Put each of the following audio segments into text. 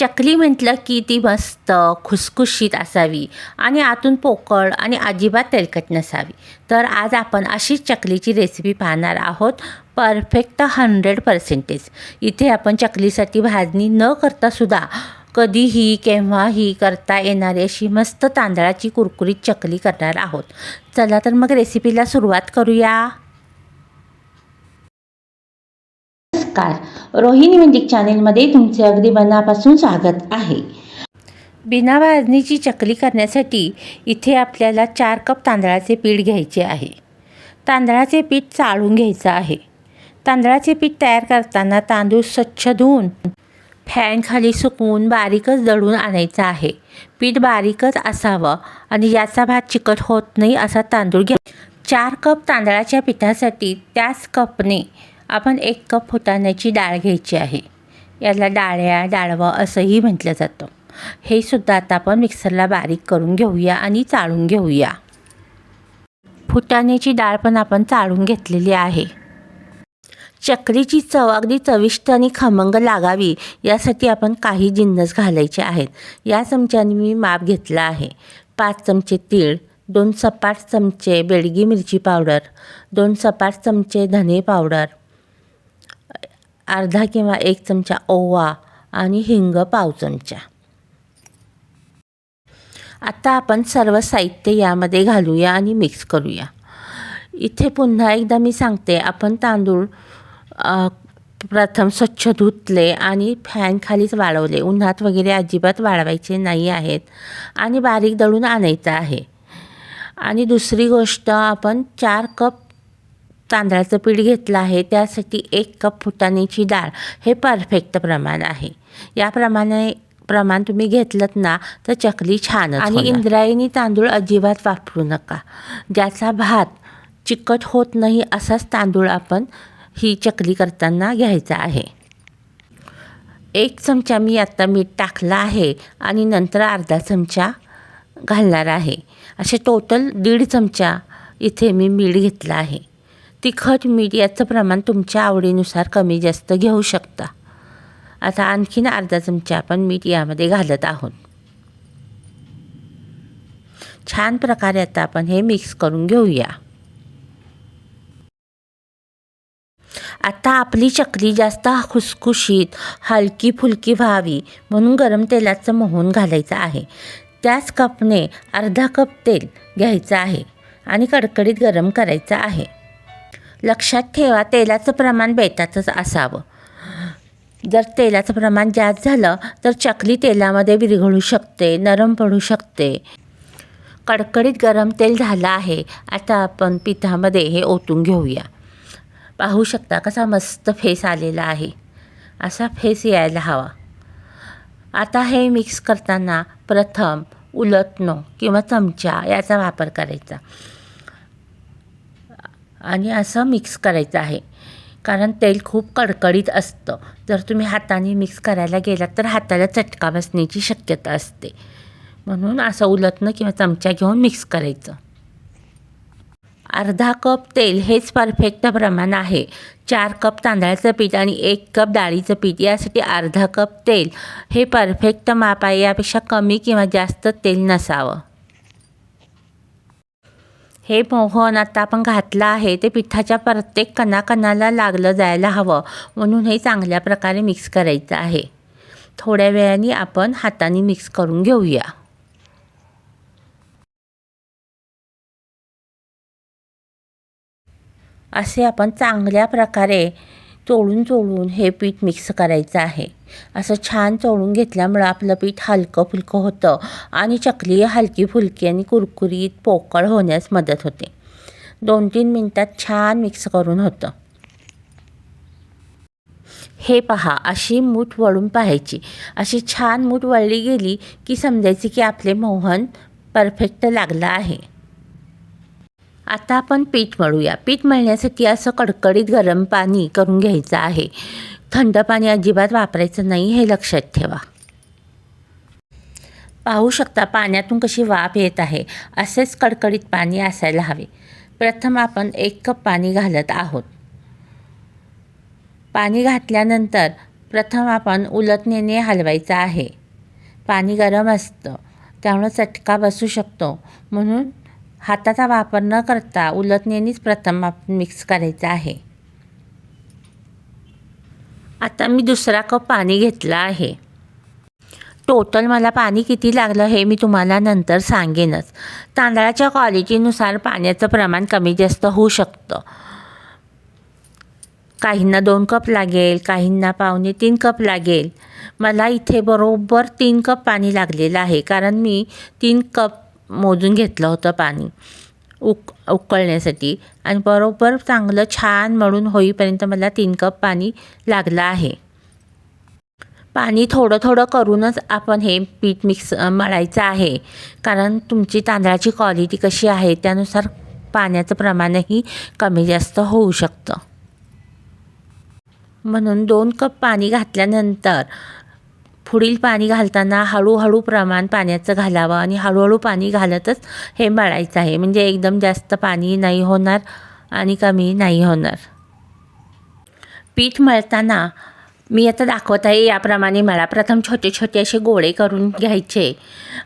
चकली म्हटलं की ती मस्त खुसखुशीत असावी आणि आतून पोकळ आणि अजिबात तेलकट नसावी. तर आज आपण अशीच चकलीची रेसिपी पाहणार आहोत. परफेक्ट हंड्रेड पर्सेंटेज इथे आपण चकलीसाठी भाजणी न करतासुद्धा कधीही केव्हाही करता येणारी अशी मस्त तांदळाची कुरकुरीत चकली करणार आहोत. चला तर मग रेसिपीला सुरुवात करूया. नमस्कार. रोहिणी म्युझिक चॅनेलमध्ये तुमचे अगदी मनापासून स्वागत आहे. बिना भाजणीची चकली करण्यासाठी इथे आपल्याला चार कप तांदळाचे पीठ घ्यायचे आहे. तांदळाचे पीठ चाळून घ्यायचं आहे. तांदळाचे पीठ तयार करताना तांदूळ स्वच्छ धुवून फॅन खाली सुकवून बारीकच दळून आणायचं आहे. पीठ बारीकच असावं आणि याचा भात चिकट होत नाही असा तांदूळ घ्या. चार कप तांदळाच्या पिठासाठी त्याच कपने आपण एक कप फुटाण्याची डाळ घ्यायची आहे. याला डाळ्या डाळवं असंही म्हटलं जातं. हे सुद्धा आता आपण मिक्सरला बारीक करून घेऊया आणि चाळून घेऊया. फुटाण्याची डाळ पण आपण चाळून घेतलेली आहे. चक्रीची चव अगदी चविष्ट आणि खमंग लागावी यासाठी आपण काही जिन्नस घालायचे आहेत. या चमच्याने मी माप घेतला आहे. पाच चमचे तीळ दोन सपाट चमचे बेडगी मिरची पावडर दोन सपाट चमचे धने पावडर अर्धा किंवा एक चमचा ओवा आणि हिंग पाव चमचा आता आपण सर्व साहित्य यामध्ये घालूया आणि मिक्स करूया. इथे पुन्हा एकदा मी सांगते आपण तांदूळ प्रथम स्वच्छ धुतले आणि फॅन खालीच वाळवले. उन्हात वगैरे अजिबात वाळवायचे नाही आहेत आणि बारीक दळून आणायचं आहे. आणि दुसरी गोष्ट आपण चार कप तांदळाचं पीठ घेतलं आहे त्यासाठी एक कप फुटाण्याची डाळ. हे परफेक्ट प्रमाण आहे. या प्रमाणे प्रमाण तुम्ही घेतलं ना तर चकली छान आणि इंद्रायणी तांदूळ अजिबात वापरू नका. ज्याचा भात चिकट होत नाही असाच तांदूळ आपण ही चकली करताना घ्यायचा आहे. एक चमचा मी आता मीठ टाकला आहे आणि नंतर अर्धा चमचा घालणार आहे. असे टोटल दीड चमचा इथे मी मीठ घेतलं आहे. तिखट मीठ याचं प्रमाण तुमच्या आवडीनुसार कमी जास्त घेऊ शकता. आता आणखीन अर्धा चमचा आपण मीठ यामध्ये घालत आहोत. छान प्रकारे आता आपण हे मिक्स करून घेऊया. आता आपली चकली जास्त खुसखुशीत हलकी फुलकी व्हावी म्हणून गरम तेलाचं मोहन घालायचं आहे. त्याच कपने अर्धा कप तेल घ्यायचं आहे आणि कडकडीत गरम करायचं आहे. लक्षात ठेवा तेलाचं प्रमाण बेताचंच असावं. जर तेलाचं प्रमाण जास्त झालं तर चकली तेलामध्ये विरघळू शकते नरम पडू शकते. कडकडीत गरम तेल झालं आहे आता आपण पिठामध्ये हे ओतून घेऊया. पाहू शकता कसा मस्त फेस आलेला आहे. असा फेस यायला हवा. आता हे मिक्स करताना प्रथम उलटणं किंवा चमचा याचा वापर करायचा. आणि असं मिक्स करायचं आहे. कारण तेल खूप कडकडीत असतं. जर तुम्ही हाताने मिक्स करायला गेलात तर हाताला चटका बसण्याची शक्यता असते. म्हणून असं उलटणं किंवा चमचा घेऊन मिक्स करायचं. अर्धा कप तेल हेच परफेक्ट प्रमाण आहे. चार कप तांदळाचं पीठ आणि एक कप डाळीचं पीठ यासाठी अर्धा कप तेल हे परफेक्ट माप आहे यापेक्षा कमी किंवा जास्त तेल नसावं. हे मोहन आता आपण घातलं आहे ते पिठाच्या प्रत्येक कणाकणाला लागलं जायला हवं म्हणून हे चांगल्या प्रकारे मिक्स करायचं आहे. थोड्या वेळाने आपण हाताने मिक्स करून घेऊया. असे आपण चांगल्या प्रकारे चोळून चोळून हे पीठ मिक्स करायचं आहे. असं छान चोळून घेतल्यामुळं आपलं पीठ हलकं फुलकं होतं आणि चकली हलकी फुलकी आणि कुरकुरीत पोकळ होण्यास मदत होते. दोन तीन मिनटात छान मिक्स करून होतं. हे पहा अशी मूठ वळून पाहायची. अशी छान मूठ वळली गेली की समजायची की आपले मोहन परफेक्ट लागलं आहे. आता आपण पीठ मळूया. पीठ मळण्यासाठी असं कडकडीत गरम पाणी करून घ्यायचं आहे. थंड पाणी अजिबात वापरायचं नाही हे लक्षात ठेवा. पाहू शकता पाण्यातून कशी वाफ येत आहे. असेच कडकडीत पाणी असायला हवे. प्रथम आपण एक कप पाणी घालत आहोत. पाणी घातल्यानंतर प्रथम आपण उलटणीने हलवायचं आहे. पाणी गरम असतं. त्यामुळं चटका बसू शकतो. म्हणून हाताचा वापर न करता उलटणीनेच प्रथम आपण मिक्स करायचं आहे. आता मी दुसरा कप पाणी घेतलं आहे. टोटल मला पाणी किती लागलं हे मी तुम्हाला नंतर सांगेनच. तांदळाच्या क्वालिटीनुसार पाण्याचं प्रमाण कमी जास्त होऊ शकतं. काहींना दोन कप लागेल काहींना पावणे तीन कप लागेल. मला इथे बरोबर तीन कप पाणी लागलेलं आहे. कारण मी तीन कप मोजून घेतलं होतं पाणी उक उकळण्यासाठी. आणि बरोबर चांगलं छान मळून होईपर्यंत मला तीन कप पाणी लागलं आहे. पाणी थोडं थोडं करूनच आपण हे पीठ मिक्स मळायचं आहे. कारण तुमची तांदळाची क्वालिटी कशी आहे त्यानुसार पाण्याचं प्रमाणही कमी जास्त होऊ शकतं. म्हणून दोन कप पाणी घातल्यानंतर पुढील पाणी घालताना हळूहळू प्रमाण पाण्याचं घालावं आणि हळूहळू पाणी घालतच हे मळायचं आहे. म्हणजे एकदम जास्त पाणी नाही होणार आणि कमी नाही होणार. पीठ मळताना मी आता दाखवत आहे याप्रमाणे मला प्रथम छोटे छोटे असे गोळे करून घ्यायचे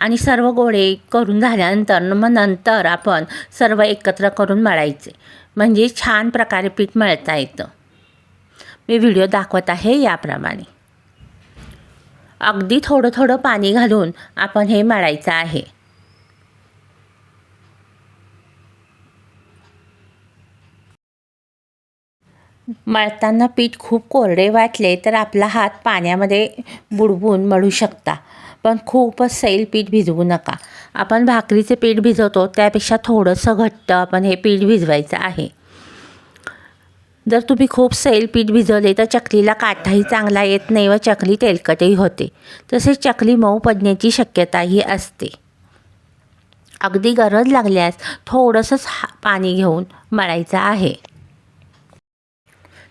आणि सर्व गोळे करून झाल्यानंतर मग नंतर आपण सर्व एकत्र करून मळायचे. म्हणजे छान प्रकारे पीठ मळता येतं. मी व्हिडिओ दाखवत आहे याप्रमाणे. अगदी थोडं थोडं पाणी घालून आपण हे मळायचं आहे. मळताना पीठ खूप कोरडे वाटले तर आपला हात पाण्यामध्ये बुडवून मळू शकता पण खूपच सैल पीठ भिजवू नका. आपण भाकरीचे पीठ भिजवतो त्यापेक्षा थोडंसं घट्ट आपण हे पीठ भिजवायचं आहे. जर तुम्ही खूप सैल पीठ भिजवले तर चकलीला काठाही चांगला येत नाही व चकली तेलकटही होते. तसेच चकली मऊ पडण्याची शक्यताही असते. अगदी गरज लागल्यास थोडंसंच हा पाणी घेऊन मळायचं आहे.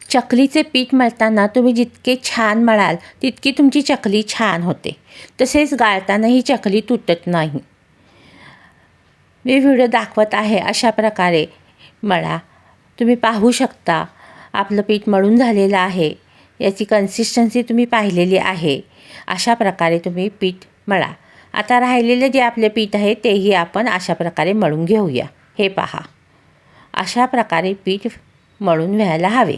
चकलीचे पीठ मळताना तुम्ही जितके छान मळाल तितकी तुमची चकली छान होते. तसेच गाळतानाही चकली तुटत नाही. मी व्हिडिओ दाखवत आहे अशा प्रकारे मळा. तुम्ही पाहू शकता आपलं पीठ मळून झालेलं आहे. याची कन्सिस्टन्सी तुम्ही पाहिलेली आहे. अशा प्रकारे तुम्ही पीठ मळा. आता राहिलेलं जे आपले पीठ आहे तेही आपण अशा प्रकारे मळून घेऊया. हे पहा. अशा प्रकारे पीठ मळून व्हायला हवे.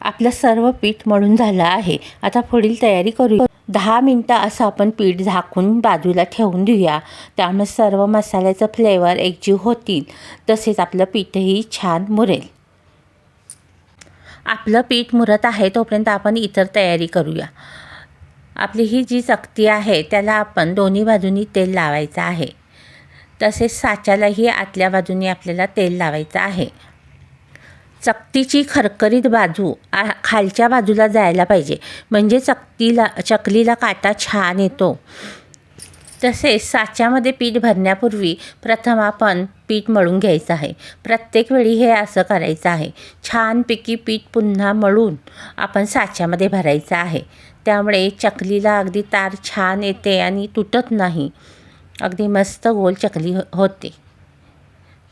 आपलं सर्व पीठ मळून झालं आहे. आता पुढील तयारी करूया. दहा मिनटं असं आपण पीठ झाकून बाजूला ठेवून देऊया. त्यामुळे सर्व मसाल्याचं फ्लेवर एकजीव होतील तसेच आपलं पीठही छान मुरेल. आपलं पीठ मुरत आहे तोपर्यंत आपण इतर तयारी करूया. आपली ही जी चकती आहे त्याला आपण दोन्ही बाजूनी तेल लावायचं आहे. तसेच साच्यालाही आतल्या बाजूनी आपल्याला तेल लावायचं आहे. चकतीची खरखरीत बाजू आ खालच्या बाजूला जायला पाहिजे. म्हणजे चकतीला चकलीला काटा छान येतो. तसेच साच्यामध्ये पीठ भरण्यापूर्वी प्रथम आपण पीठ मळून घ्यायचं आहे. प्रत्येक वेळी हे असं करायचं आहे. छानपैकी पीठ पुन्हा मळून आपण साच्यामध्ये भरायचं आहे. त्यामुळे चकलीला अगदी तार छान येते आणि तुटत नाही. अगदी मस्त गोल चकली हो-, होते.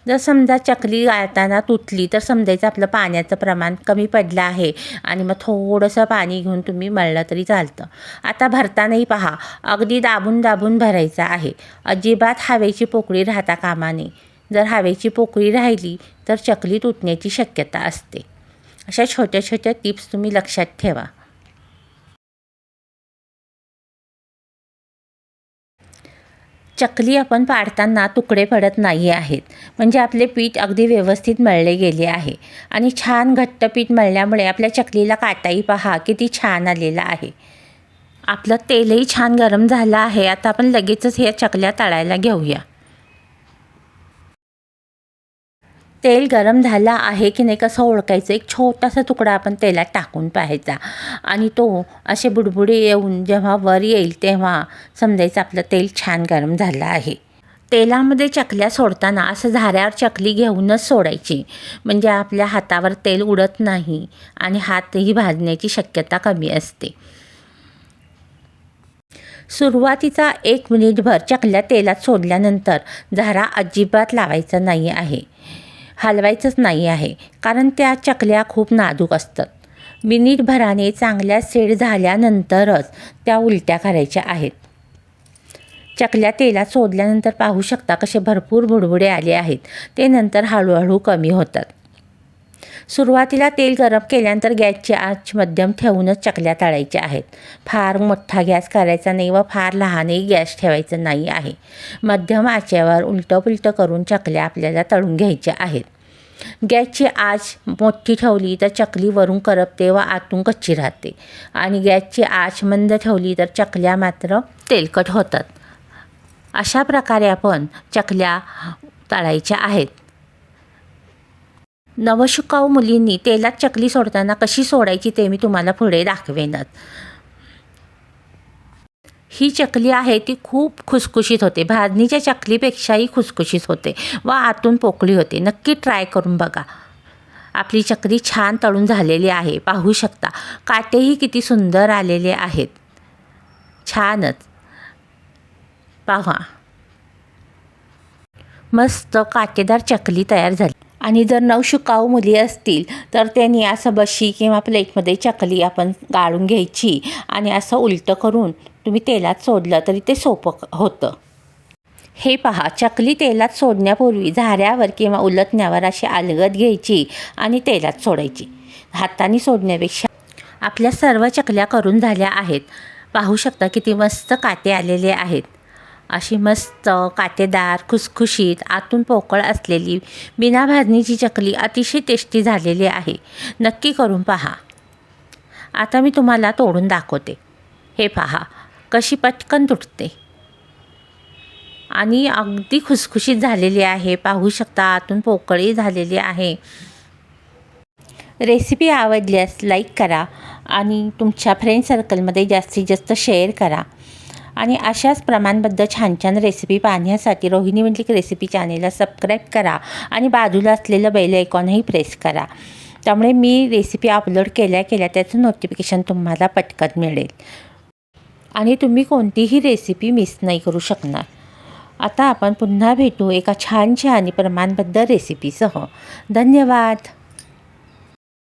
जर समजा चकली गाळताना तुटली तर समजायचं आपलं पाण्याचं प्रमाण कमी पडलं आहे आणि मग थोडंसं पाणी घेऊन तुम्ही मळलं तरी चालतं. आता भरतानाही पहा अगदी दाबून दाबून भरायचं आहे. अजिबात हवेची पोकळी राहता कामा नये. जर हवेची पोकळी राहिली तर चकली तुटण्याची शक्यता असते. अशा छोट्या छोट्या टिप्स तुम्ही लक्षात ठेवा. चकली आपण पाडताना तुकडे पडत नाही आहेत. म्हणजे आपले पीठ अगदी व्यवस्थित मळले गेले आहे. आणि छान घट्ट पीठ मळल्यामुळे आपल्या चकलीला काटाही पहा किती छान आलेला आहे. आपलं तेलही छान गरम झालं आहे. आता आपण लगेचच ह्या चकल्या तळायला घेऊया. तेल गरम झाला आहे की नाही कसं ओळखायचं? एक छोटासा तुकडा आपण तेलात टाकून पाहायचा. आणि तो असे बुडबुडे येऊन जेव्हा वर येईल तेव्हा समजायचं आपलं तेल छान गरम झालं आहे. तेलामध्ये चकल्या सोडताना असं झाऱ्यावर चकली घेऊनच सोडायची. म्हणजे आपल्या हातावर तेल उडत नाही आणि हातही भाजण्याची शक्यता कमी असते. सुरुवातीचा एक मिनिटभर चकल्या तेलात सोडल्यानंतर झारा अजिबात लावायचा नाही आहे. हलवायचंच नाही आहे कारण त्या चकल्या खूप नाजूक असतात. मिनिटभराने चांगल्या सेड झाल्यानंतरच त्या उलट्या करायच्या आहेत. चकल्या तेलात सोडल्यानंतर पाहू शकता कसे भरपूर बुडबुडे आले आहेत. ते नंतर हळूहळू कमी होतात. सुरुवातीला तेल गरम केल्यानंतर गॅसची आच मध्यम ठेवूनच चकल्या तळायच्या आहेत. फार मोठा गॅस करायचा नाही व फार लहानही गॅस ठेवायचा नाही आहे. मध्यम आचेवर उलटं पुलटं करून चकल्या आपल्याला तळून घ्यायच्या आहेत. गॅसची आच मोठी ठेवली तर चकली वरून करपते व आतून कच्ची राहते. आणि गॅसची आच मंद ठेवली तर चकल्या मात्र तेलकट होतात. अशा प्रकारे आपण चकल्या तळायच्या आहेत. नवशिकाऊ मुलींनी तेलात चकली सोडताना कशी सोडायची ते मी तुम्हाला पुढे दाखवेनच. ही चकली आहे ती खूप खुसखुशीत होते. भाजणीच्या चकलीपेक्षाही खुसखुशीत होते व आतून पोकळी होते. नक्की ट्राय करून बघा. आपली चकली छान तळून झालेली आहे. पाहू शकता. काटेही किती सुंदर आलेले आहेत. छानच. पाहा. मस्त काटेदार चकली तयार झाली. आणि जर नवशिकाऊ मुली असतील तर त्यांनी असं बशी किंवा प्लेटमध्ये चकली आपण गाळून घ्यायची आणि असं उलटं करून तुम्ही तेलात सोडलं तरी ते सोपं होतं. हे पहा चकली तेलात सोडण्यापूर्वी झाऱ्यावर किंवा उलटण्यावर अशी अलगद घ्यायची आणि तेलात सोडायची. हाताने सोडण्यापेक्षा आपल्या सर्व चकल्या करून झाल्या आहेत. पाहू शकता किती मस्त काटे आलेले आहेत. अशी मस्त काटेदार खुसखुशीत आतून पोकळ असलेली बिना भाजणीची चकली अतिशय टेस्टी झालेली आहे. नक्की करून पहा. आता मी तुम्हाला तोडून दाखवते. हे पहा कशी पटकन तुटते. आणि अगदी खुसखुशीत झालेली आहे. पाहू शकता आतून पोकळी झालेली आहे. रेसिपी आवडल्यास लाईक करा आणि तुमच्या फ्रेंड सर्कलमध्ये जास्तीत जास्त शेअर करा. आणि अशाच प्रमाणबद्ध छान छान रेसिपी पाहण्यासाठी रोहिणी मंडलिक रेसिपी चॅनेलला सबस्क्राईब करा आणि बाजूला असलेलं बेल आयकॉनही प्रेस करा. त्यामुळे मी रेसिपी अपलोड केल्या केल्या त्याचं नोटिफिकेशन तुम्हाला पटकन मिळेल. आणि तुम्ही कोणतीही रेसिपी मिस नाही करू शकणार. आता आपण पुन्हा भेटू एका छानशा आणि प्रमाणबद्ध रेसिपीसह धन्यवाद!